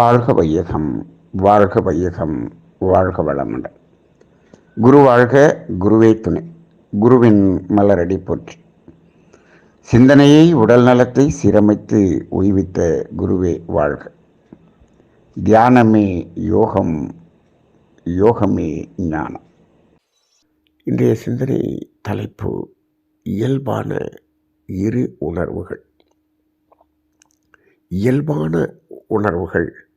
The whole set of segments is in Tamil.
வாழ்க வையகம் வாழ்க வையகம் வாழ்க வளமுடன். குரு வாழ்க குருவே துணை. குருவின் மலரடி போற்றி. சிந்தனையை உடல் நலத்தை சீரமைத்து உய்வித்த குருவே வாழ்க. தியானமே யோகம் யோகமே ஞானம். இன்றைய சிந்தனை தலைப்பு இயல்பான இரு உணர்வுகள். இயல்பான உணர்வுகள்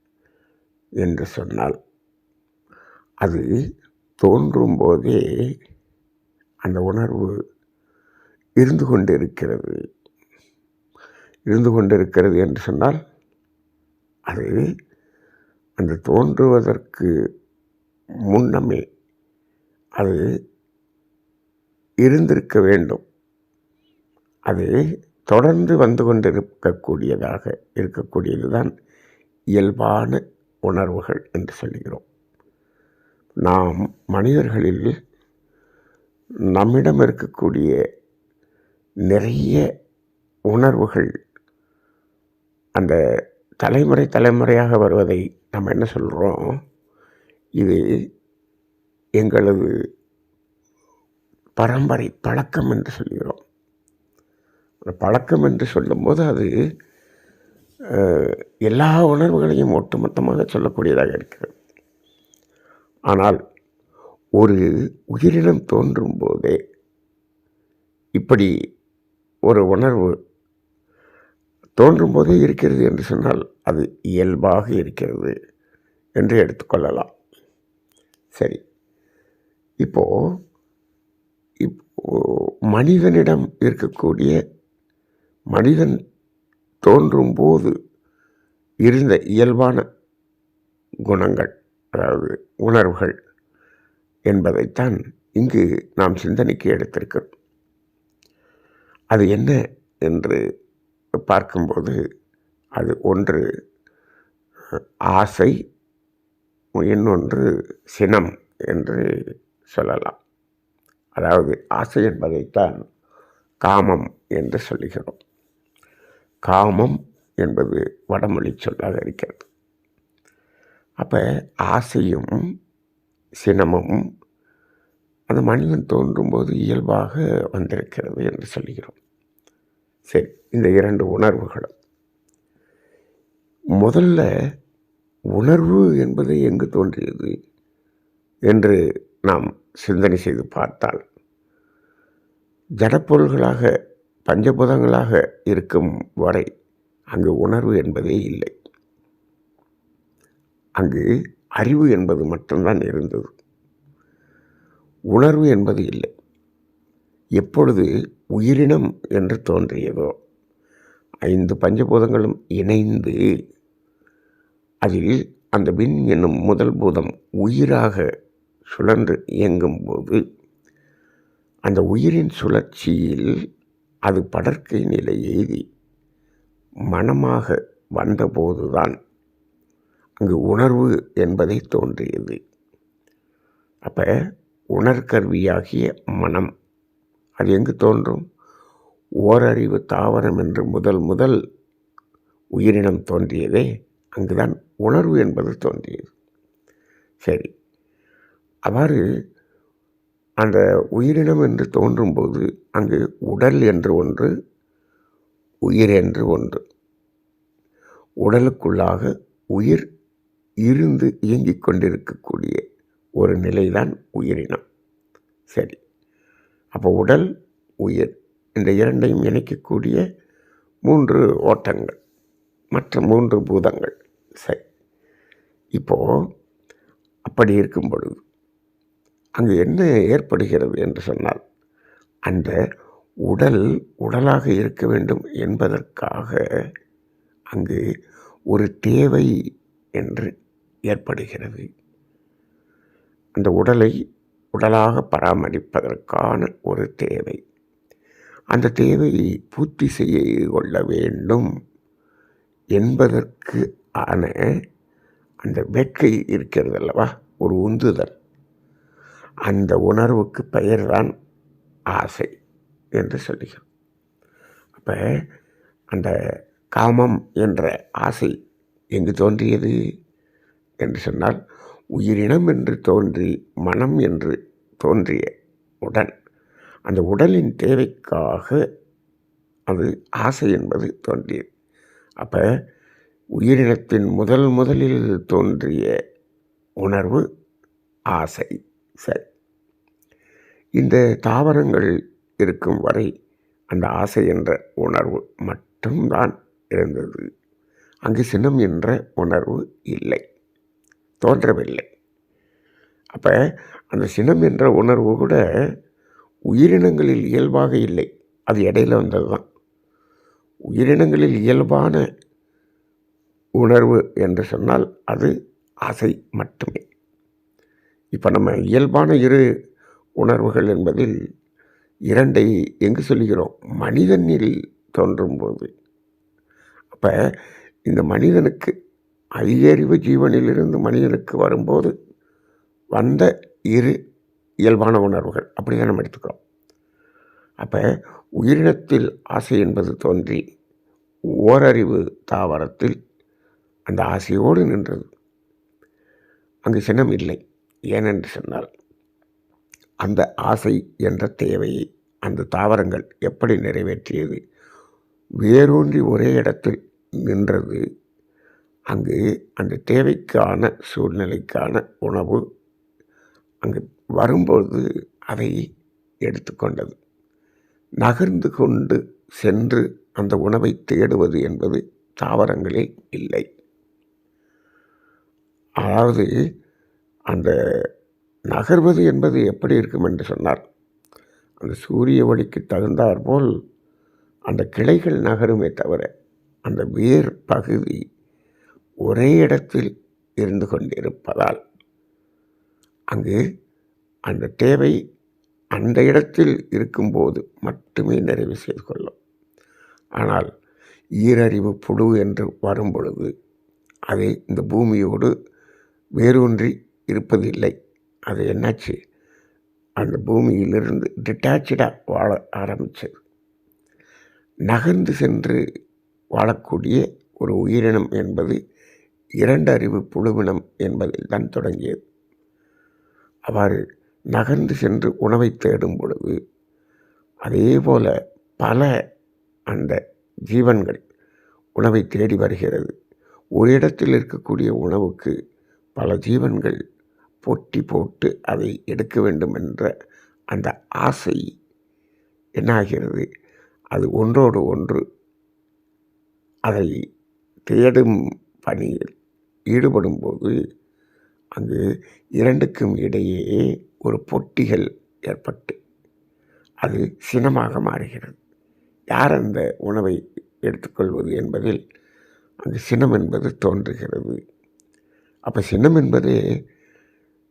என்று சொன்னால் அது தோன்றும் போதே அந்த உணர்வு இருந்து கொண்டிருக்கிறது. இருந்து கொண்டிருக்கிறது என்று சொன்னால் அது அந்த தோன்றுவதற்கு முன்னமே அது இருந்திருக்க வேண்டும். அது தொடர்ந்து வந்து கொண்டிருக்கக்கூடியதாக இருக்கக்கூடியது தான் இயல்பான உணர்வுகள் என்று சொல்கிறோம் நாம் மனிதர்களில் நம்மிடம் இருக்கக்கூடிய நிறைய உணர்வுகள் அந்த தலைமுறை தலைமுறையாக வருவதை நம்ம என்ன சொல்கிறோம் இது எங்களது பரம்பரை பழக்கம் என்று சொல்கிறோம் அந்த பழக்கம் என்று சொல்லும்போது அது எல்லா உணர்வுகளையும் ஒட்டுமொத்தமாக சொல்லக்கூடியதாக இருக்கிறது. ஆனால் ஒரு உயிரினம் தோன்றும் போதே இப்படி ஒரு உணர்வு தோன்றும் போதே இருக்கிறது என்று சொன்னால் அது இயல்பாக இருக்கிறது என்று எடுத்துக்கொள்ளலாம் சரி. இப்போது இப்போ மனிதனிடம் இருக்கக்கூடிய மனிதன் தோன்றும் போது இருந்த இயல்பான குணங்கள் அதாவது உணர்வுகள் என்பதைத்தான் இங்கு நாம் சிந்தனைக்கு எடுத்திருக்கிறோம். அது என்ன என்று பார்க்கும்போது அது ஒன்று ஆசை இன்னொன்று சினம் என்று சொல்லலாம். அதாவது ஆசை என்பதைத்தான் காமம் என்று சொல்லுகிறோம். காமம் என்பது வடமொழி சொல்லாக இருக்கிறது. அப்போ ஆசையும் சினமும் அந்த மனிதன் தோன்றும்போது இயல்பாக வந்திருக்கிறது என்று சொல்கிறோம். சரி இந்த இரண்டு உணர்வுகளும். முதல்ல உணர்வு என்பது எங்கு தோன்றியது என்று நாம் சிந்தனை செய்து பார்த்தால் ஜடப்பொருள்களாக பஞ்சபூதங்களாக இருக்கும் வரை அங்கு உணர்வு என்பதே இல்லை. அங்கு அறிவு என்பது மட்டும்தான் இருந்தது. உணர்வு என்பது இல்லை. எப்பொழுது உயிரினம் என்று தோன்றியதோ ஐந்து பஞ்சபூதங்களும் இணைந்து அதில் அந்த விண் என்னும் முதல் பூதம் உயிராக சுழன்று இயங்கும்போது அந்த உயிரின் சுழற்சியில் அது படற்கை நிலை எய்தி மனமாக வந்தபோதுதான் அங்கு உணர்வு என்பதை தோன்றியது. அப்போ உணர்கருவியாகிய மனம் அது எங்கு தோன்றும்? ஓரறிவு தாவரம் என்று முதல் முதல் உயிரினம் தோன்றியதே அங்குதான் உணர்வு என்பது தோன்றியது. சரி அவ்வாறு அந்த உயிரினம் என்று தோன்றும்போது அங்கு உடல் என்று ஒன்று உயிர் என்று ஒன்று. உடலுக்குள்ளாக உயிர் இருந்து இயங்கிக் கொண்டிருக்கக்கூடிய ஒரு நிலைதான் உயிரினம். சரி. அப்போ உடல் உயிர் இந்த இரண்டையும் இணைக்கக்கூடிய மூன்று ஓட்டங்கள் மற்ற மூன்று பூதங்கள். சரி. இப்போது அப்படி இருக்கும் பொழுது அங்கு என்ன ஏற்படுகிறது என்று சொன்னால் அந்த உடல் உடலாக இருக்க வேண்டும் என்பதற்காக அங்கு ஒரு தேவை என்று ஏற்படுகிறது. அந்த உடலை உடலாக பராமரிப்பதற்கான ஒரு தேவை. அந்த தேவையை பூர்த்தி செய்ய கொள்ள வேண்டும் என்பதற்கு ஆன அந்த வேட்கை இருக்கிறது அல்லவா? ஒரு உந்துதல். அந்த உணர்வுக்கு பெயர்தான் ஆசை என்று சொல்லுகிறோம். அப்போ அந்த காமம் என்ற ஆசை எங்கு தோன்றியது என்று சொன்னால் உயிரினம் என்று தோன்றி மனம் என்று தோன்றிய உடன் அந்த உடலின் தேவைக்காக அது ஆசை என்பது தோன்றியது. அப்போ உயிரினத்தின் முதல் முதலில் தோன்றிய உணர்வு ஆசை. சரி. இந்த தாவரங்கள் இருக்கும் வரை அந்த ஆசை என்ற உணர்வு மட்டும்தான் இருந்தது. அங்கு சினம் என்ற உணர்வு இல்லை. தோன்றவில்லை. அப்போ அந்த சினம் என்ற உணர்வு கூட உயிரினங்களில் இயல்பாக இல்லை. அது இடையில வந்தது தான் உயிரினங்களில் இயல்பான உணர்வு என்று சொன்னால் அது ஆசை மட்டுமே. இப்போ நம்ம இயல்பான இரு உணர்வுகள் என்பதில் இரண்டை எங்கு சொல்கிறோம் மனிதனில் தோன்றும்போது. அப்போ இந்த மனிதனுக்கு ஐயறிவு ஜீவனிலிருந்து மனிதனுக்கு வரும்போது வந்த இரு இயல்பான உணர்வுகள். அப்படி தான் நம்ம எடுத்துக்கிறோம். அப்போ உயிரினத்தில் ஆசை என்பது தோன்றி ஓரறிவு தாவரத்தில் அந்த ஆசையோடு நின்றது. அங்கு சினம் இல்லை. ஏனென்று சொன்னால் அந்த ஆசை என்ற தேவையை அந்த தாவரங்கள் எப்படி நிறைவேற்றியது? வேரூன்றி ஒரே இடத்தில் நின்றது அங்கு அந்த தேவைக்கான சூழ்நிலைக்கான உணவு அங்கு வரும்போது அதை எடுத்துக்கொண்டது. நகர்ந்து கொண்டு சென்று அந்த உணவை தேடுவது என்பது தாவரங்களில் இல்லை. அதாவது அந்த நகர்வது என்பது எப்படி இருக்கும் என்று சொன்னார். அந்த சூரிய ஒளிக்கு தகுந்தாற்போல் அந்த கிளைகள் நகருமே தவிர அந்த வேர் பகுதி ஒரே இடத்தில் இருந்து கொண்டிருப்பதால் அங்கு அந்த தேவை அந்த இடத்தில் இருக்கும்போது மட்டுமே நிறைவு செய்து கொள்ளும். ஆனால் ஈரறிவு புழு என்று வரும் பொழுது அதை இந்த பூமியோடு வேரூன்றி இருப்பதில்லை. அது என்னாச்சு? அந்த பூமியிலிருந்து டிட்டாச்சாக வாழ ஆரம்பித்தது நகர்ந்து சென்று வாழக்கூடிய ஒரு உயிரினம் என்பது இரண்டு அறிவு புழுவினம் என்பதில் தான் தொடங்கியது. அவ்வாறு நகர்ந்து சென்று உணவை தேடும் பொழுது அதே போல பல அந்த ஜீவன்கள் உணவை தேடி வருகிறது. ஒரு இடத்தில் இருக்கக்கூடிய உணவுக்கு பல ஜீவன்கள் பொட்டி போட்டு அதை எடுக்க வேண்டும் என்ற அந்த ஆசை என்னாகிறது? அது ஒன்றோடு ஒன்று அதை தேடும் பணியில் ஈடுபடும்போது அங்கு இரண்டுக்கும் இடையே ஒரு பொட்டிகள் ஏற்பட்டு அது சினமாக மாறுகிறது. யார் அந்த உணவை எடுத்துக்கொள்வது என்பதில் அங்கு சினம் என்பது தோன்றுகிறது. அப்போ சினம் என்பது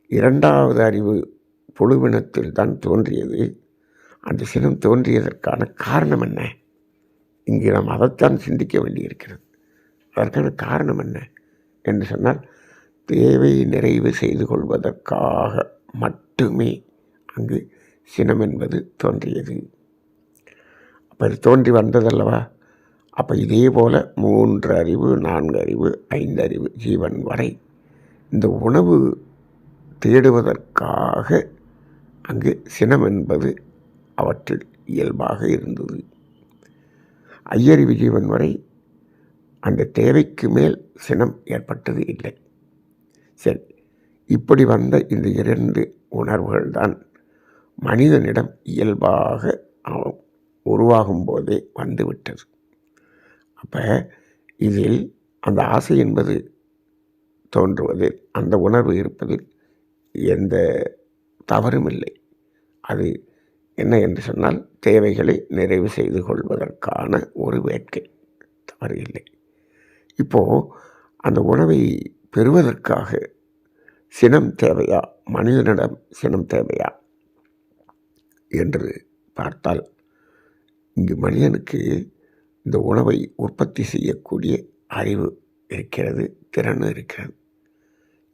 இரண்டாவது அறிவு புழுவினத்தில் தான் தோன்றியது. அந்த சினம் தோன்றியதற்கான காரணம் என்ன? இங்கே நாம் அதைத்தான் சிந்திக்க வேண்டியிருக்கிறது. அதற்கான காரணம் என்ன? என்று சொன்னால் தேவை நிறைவு செய்து கொள்வதற்காக மட்டுமே அங்கு சினம் என்பது தோன்றியது. அப்போ இது தோன்றி வந்ததல்லவா? அப்போ இதே போல் மூன்று அறிவு நான்கு அறிவு ஐந்து அறிவு ஜீவன் வரை இந்த உணவு தேடுவதற்காக அங்கு சினம் என்பது அவற்றில் இயல்பாக இருந்தது. ஐயர் விஜயவன் வரை அந்த தேவைக்கு மேல் சினம் ஏற்பட்டது இல்லை. சரி இப்படி வந்த இந்த இரண்டு உணர்வுகள் தான் மனிதனிடம் இயல்பாக அவன் உருவாகும் போதே வந்துவிட்டது. அப்போ இதில் அந்த ஆசை என்பது தோன்றுவதில் அந்த உணர்வு இருப்பதில் எந்த தவறும் இல்லை. அது என்ன என்று சொன்னால் தேவைகளை நிறைவு செய்து கொள்வதற்கான ஒரு வேட்கை. தவறு இல்லை. இப்போது அந்த உணவை பெறுவதற்காக சினம் தேவையா? மனிதனிடம் சினம் தேவையா? என்று பார்த்தால் இங்கு மனிதனுக்கு இந்த உணவை உற்பத்தி செய்யக்கூடிய அறிவு இருக்கிறது திறன் இருக்கிறது.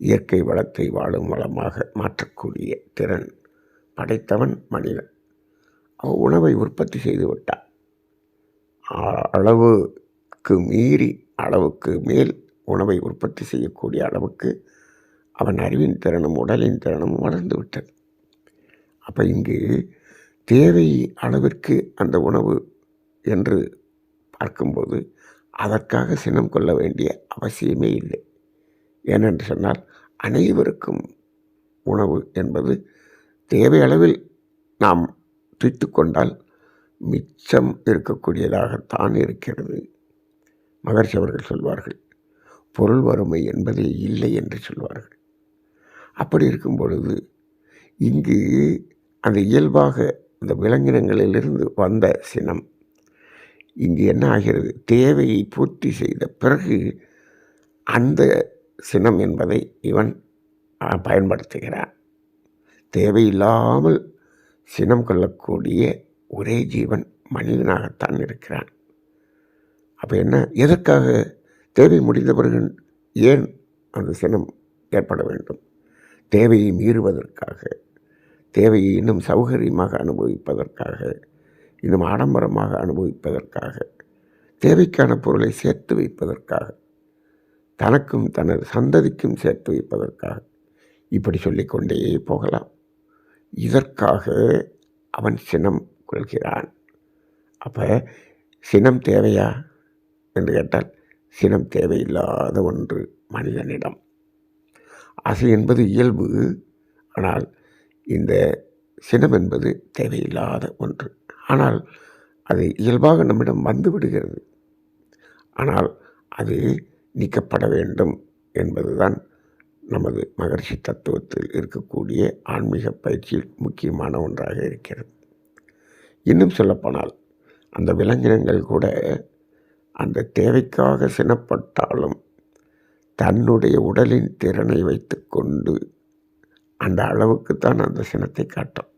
இயற்கை வளத்தை வாழும் வளமாக மாற்றக்கூடிய திறன் படைத்தவன் மனிதன். அவன் உணவை உற்பத்தி செய்து விட்டான். அளவுக்கு மீறி அளவுக்கு மேல் உணவை உற்பத்தி செய்யக்கூடிய அளவுக்கு அவன் அறிவின் திறனும் உடலின் திறனும் வளர்ந்து விட்டது. அப்போ இங்கு தேவை அளவிற்கு அந்த உணவு என்று பார்க்கும்போது அதற்காக சினம் கொள்ள வேண்டிய அவசியமே இல்லை. ஏனென்று சொன்னால் அனைவருக்கும் உணவு என்பது தேவை அளவில் நாம் துய்த்து கொண்டால் மிச்சம் இருக்கக்கூடியதாகத்தான் இருக்கிறது. மகர்ஷி அவர்கள் சொல்வார்கள் பொருள் வறுமை என்பதே இல்லை என்று சொல்வார்கள். அப்படி இருக்கும் பொழுது இங்கு அந்த இயல்பாக அந்த விலங்கினங்களிலிருந்து வந்த சினம் இங்கு என்ன ஆகிறது? தேவையை பூர்த்தி செய்த பிறகு அந்த சினம் என்பதை இவன் பயன்படுத்துகிறான். தேவையில்லாமல் சினம் கொள்ளக்கூடிய ஒரே ஜீவன் மனிதனாகத்தான் இருக்கிறான். அப்போ என்ன? எதற்காக தேவை முடிந்த பிறகு ஏன் அந்த சினம் ஏற்பட வேண்டும்? தேவையை மீறுவதற்காக தேவையை இன்னும் சௌகரியமாக அனுபவிப்பதற்காக இன்னும் ஆடம்பரமாக அனுபவிப்பதற்காக தேவைக்கான பொருளை சேர்த்து வைப்பதற்காக தனக்கும் தனது சந்ததிக்கும் சேர்த்து வைப்பதற்காக இப்படி சொல்லிக்கொண்டே போகலாம். இதற்காக அவன் சினம் கொள்கிறான். அப்போ சினம் தேவையா? என்று கேட்டால் சினம் தேவையில்லாத ஒன்று மனிதனிடம். ஆசை என்பது இயல்பு ஆனால் இந்த சினம் என்பது தேவையில்லாத ஒன்று. ஆனால் அது இயல்பாக நம்மிடம் வந்து விடுகிறது. ஆனால் அது நீக்கப்பட வேண்டும் என்பதுதான் நமது மகர்ஷி தத்துவத்தில் இருக்கக்கூடிய ஆன்மீக பயிற்சியில் முக்கியமான ஒன்றாக இருக்கிறது. இன்னும் சொல்லப்போனால் அந்த விலங்கினங்கள் கூட அந்த தேவைக்காக சினப்பட்டாலும் தன்னுடைய உடலின் திறனை வைத்துக்கொண்டு அந்த அளவுக்கு தான் அந்த சினத்தை காட்டும்.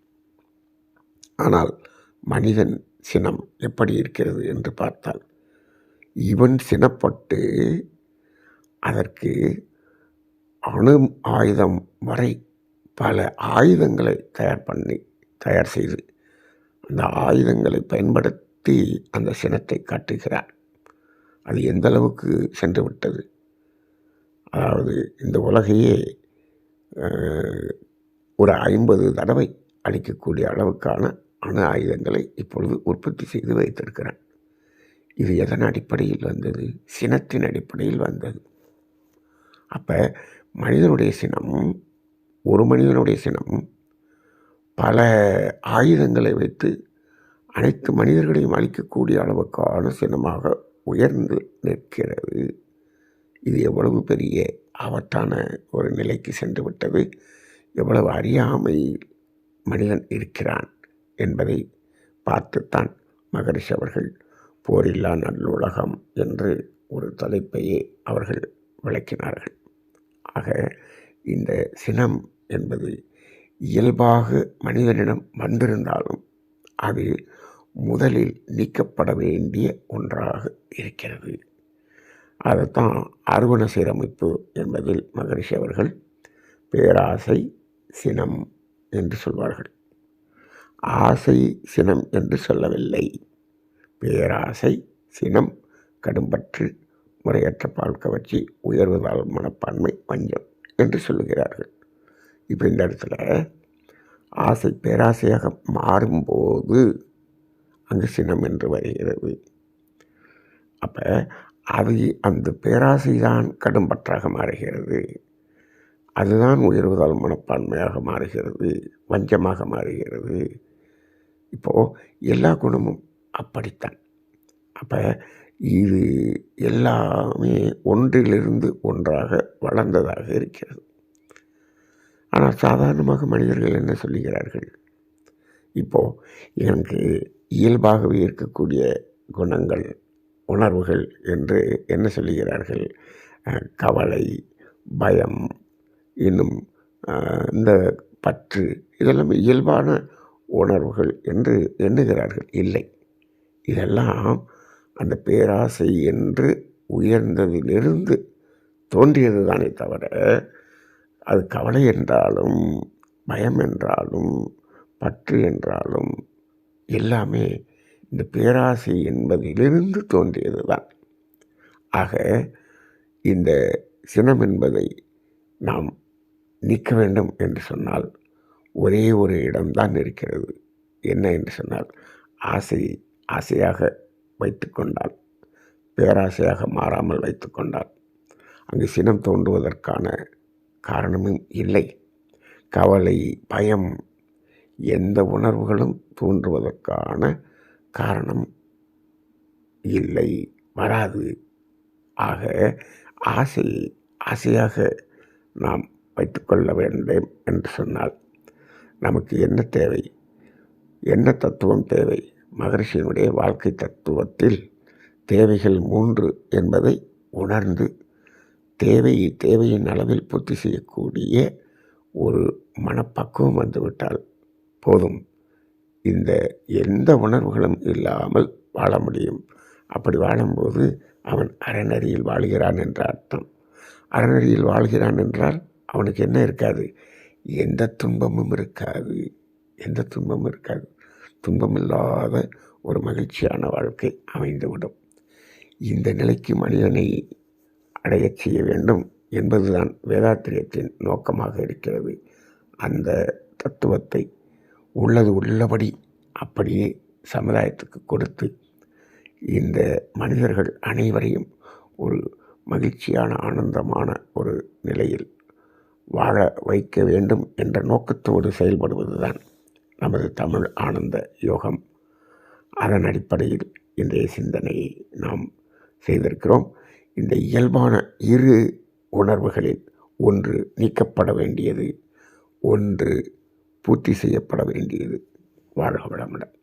ஆனால் மனிதன் சினம் எப்படி இருக்கிறது என்று பார்த்தால் இவன் சினப்பட்டு அதற்கு அணு ஆயுதம் வரை பல ஆயுதங்களை தயார் பண்ணி தயார் செய்து அந்த ஆயுதங்களை பயன்படுத்தி அந்த சினத்தை காட்டுகிறார். அது எந்த அளவுக்கு சென்று விட்டது? அதாவது இந்த உலகையே ஒரு ஐம்பது தடவை அளிக்கக்கூடிய அளவுக்கான அணு ஆயுதங்களை இப்பொழுது உற்பத்தி செய்து வைத்திருக்கிறான் இது எதன் அடிப்படையில் வந்தது? சினத்தின் அடிப்படையில் வந்தது. அப்போ மனிதனுடைய சினம் ஒரு மனிதனுடைய சினம் பல ஆயுதங்களை வைத்து அனைத்து மனிதர்களையும் அழிக்கக்கூடிய அளவுக்கான சினமாக உயர்ந்து நிற்கிறது. இது எவ்வளவு பெரிய ஆபத்தான ஒரு நிலைக்கு சென்று விட்டது. எவ்வளவு அறியாமை மனிதன் இருக்கிறான் என்பதை பார்த்துத்தான் மகரிஷி அவர்கள் போரில்லா நல்லுலகம் என்று ஒரு தலைப்பையே அவர்கள் விளக்கினார்கள். ஆக இந்த சினம் என்பது இயல்பாக மனிதனிடம் வந்திருந்தாலும் அது முதலில் நீக்கப்பட வேண்டிய ஒன்றாக இருக்கிறது. அதைத்தான் அறுவண சீரமைப்பு என்பதில் மகரிஷி அவர்கள் பேராசை சினம் என்று சொல்வார்கள். ஆசை சினம் என்று சொல்லவில்லை. பேராசை சினம் கடும்பற்று முறையற்ற பால் கவர்ச்சி உயர்வதால் மனப்பான்மை வஞ்சம் என்று சொல்லுகிறார்கள். இப்போ இந்த இடத்துல ஆசை பேராசையாக மாறும்போது அங்கு சினம் என்று வருகிறது. அப்போ அது அந்த பேராசை தான் கடும்பற்றாக மாறுகிறது. அதுதான் உயர்வதால் மனப்பான்மையாக மாறுகிறது வஞ்சமாக மாறுகிறது. இப்போது எல்லா குணமும் அப்படித்தான். அப்போ இது எல்லாமே ஒன்றிலிருந்து ஒன்றாக வளர்ந்ததாக இருக்கிறது. ஆனால் சாதாரணமாக மனிதர்கள் என்ன சொல்லுகிறார்கள்? இப்போது எனக்கு இயல்பாகவே இருக்கக்கூடிய குணங்கள் உணர்வுகள் என்று என்ன சொல்லுகிறார்கள்? கவலை பயம் இன்னும் இந்த பற்று இதெல்லாம் இயல்பான உணர்வுகள் என்று எண்ணுகிறார்கள். இல்லை. இதெல்லாம் அந்த பேராசை என்று உயர்ந்ததிலிருந்து தோன்றியது தானே தவிர அது கவலை என்றாலும் பயம் என்றாலும் பற்று என்றாலும் எல்லாமே இந்த பேராசை என்பதிலிருந்து தோன்றியது தான் ஆக இந்த சினம் என்பதை நாம் நீக்க வேண்டும் என்று சொன்னால் ஒரே ஒரு இடம்தான் இருக்கிறது. என்ன என்று சொன்னால் ஆசை ஆசையாக வைத்துக்கொண்டால் பேராசையாக மாறாமல் வைத்துக்கொண்டால் அங்கு சினம் தோன்றுவதற்கான காரணமும் இல்லை. கவலை பயம் எந்த உணர்வுகளும் தோன்றுவதற்கான காரணம் இல்லை. வராது. ஆக ஆசை ஆசையாக நாம் வைத்துக்கொள்ள வேண்டும் என்று சொன்னால் நமக்கு என்ன தேவை? என்ன தத்துவம் தேவை? மகரிஷியினுடைய வாழ்க்கை தத்துவத்தில் தேவைகள் மூன்று என்பதை உணர்ந்து தேவையை தேவையின் அளவில் பூர்த்தி செய்யக்கூடிய ஒரு மனப்பக்குவம் வந்துவிட்டால் போதும். இந்த எந்த உணர்வுகளும் இல்லாமல் வாழ முடியும். அப்படி வாழும்போது அவன் அறநெறியில் வாழ்கிறான் என்ற அர்த்தம். அறநெறியில் வாழ்கிறான் என்றால் அவனுக்கு என்ன இருக்காது? எந்த துன்பமும் இருக்காது. எந்த துன்பமும் இருக்காது. துன்பமில்லாத ஒரு மகிழ்ச்சியான வாழ்க்கை அமைந்துவிடும். இந்த நிலைக்கு மனிதனை அடையச் செய்ய வேண்டும் என்பதுதான் வேதாத்திரியத்தின் நோக்கமாக இருக்கிறது. அந்த தத்துவத்தை உள்ளது உள்ளபடி அப்படியே சமுதாயத்துக்கு கொடுத்து இந்த மனிதர்கள் அனைவரையும் ஒரு மகிழ்ச்சியான ஆனந்தமான ஒரு நிலையில் வாழ வைக்க வேண்டும் என்ற நோக்கத்தோடு செயல்படுவதுதான் நமது தமிழ் ஆனந்த யோகம் அதன் அடிப்படையில் இன்றைய சிந்தனையை நாம் செய்திருக்கிறோம். இந்த இயல்பான இரு உணர்வுகளில் ஒன்று நீக்கப்பட வேண்டியது ஒன்று பூர்த்தி செய்யப்பட வேண்டியது. வாழ்க வளமுடன்.